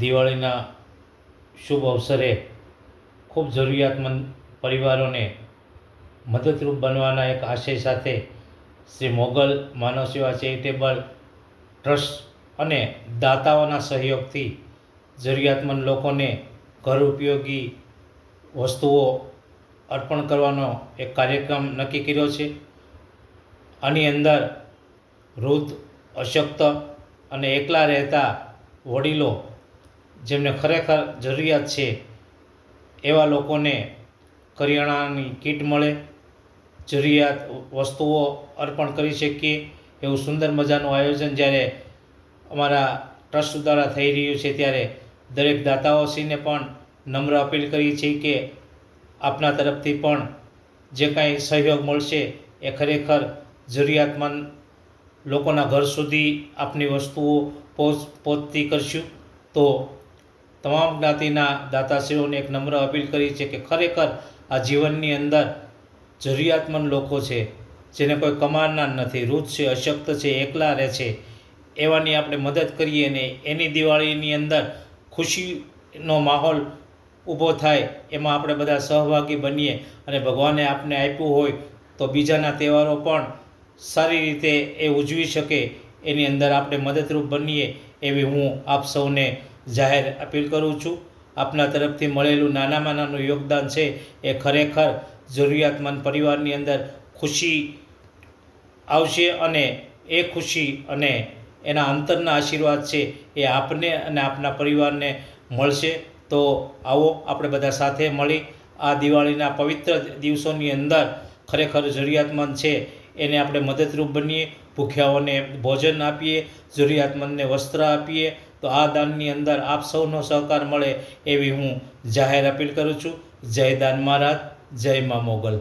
દિવાળીના શુભ અવસરે ખૂબ જરૂરિયાતમંદ પરિવારોને મદદરૂપ બનવાના એક આશય સાથે શ્રી મોગલ માનવ સેવા ચેરિટેબલ ટ્રસ્ટ અને દાતાઓના સહયોગથી જરૂરિયાતમંદ લોકોને ઘર ઉપયોગી વસ્તુઓ અર્પણ કરવાનો એક કાર્યક્રમ નક્કી કર્યો છે. આની અંદર વૃદ્ધ, અશક્ત અને એકલા રહેતા વડીલો જેમને ખરેખર જરૂરિયાત છે, એવા લોકોને કરિયાણાની કીટ મળે, જરૂરિયાત વસ્તુઓ અર્પણ કરી શકીએ. એવું સુંદર મજાનું આયોજન જ્યારે અમારા ટ્રસ્ટ દ્વારા થઈ રહ્યું છે, ત્યારે દરેક દાતાઓશ્રીને પણ નમ્ર અપીલ કરી છે કે આપના તરફથી પણ જે કાંઈ સહયોગ મળશે, એ ખરેખર જરૂરિયાતમંદ લોકોના ઘર સુધી આપની વસ્તુઓ પહોંચ પહોંચતી કરશું. તો તમામ જ્ઞાતિના દાતાશ્રીઓને એક નમ્ર અપીલ કરી છે કે ખરેખર આ જીવનની અંદર જરૂરિયાતમંદ લોકો છે, જેને કોઈ કમાનાર નથી રૂચ છે, અશક્ત છે, એકલા રહે છે, એવાની આપણે મદદ કરીએ ને એની દિવાળીની અંદર ખુશીનો માહોલ ઊભો થાય, એમાં આપણે બધા સહભાગી બનીએ અને ભગવાને આપને આપ્યું હોય તો બીજાના તહેવારો પણ સારી રીતે એ ઉજવી શકે, એની અંદર આપણે મદદરૂપ બનીએ એવી હું આપ સૌને જાહેર અપીલ કરું છું. આપના તરફથી મળેલું નાનામાં નાનું યોગદાન છે એ ખરેખર જરૂરિયાતમંદ પરિવારની અંદર ખુશી આવશે અને એ ખુશી અને એના અંતરના આશીર્વાદ છે એ આપને અને આપના પરિવારને મળશે. તો આવો આપણે બધા સાથે મળી આ દિવાળીના પવિત્ર દિવસોની અંદર ખરેખર જરૂરિયાતમંદ છે. એને આપણે મદદરૂપ બનીએ. ભૂખ્યાઓને ભોજન આપીએ, જરૂરિયાતમંદને વસ્ત્ર આપીએ, તો આ દાનની અંદર આપ સૌનો સહકાર મળે એવી હું જાહેર અપીલ કરું છું. જય દાન મહારાજ, જય મા મોગલ.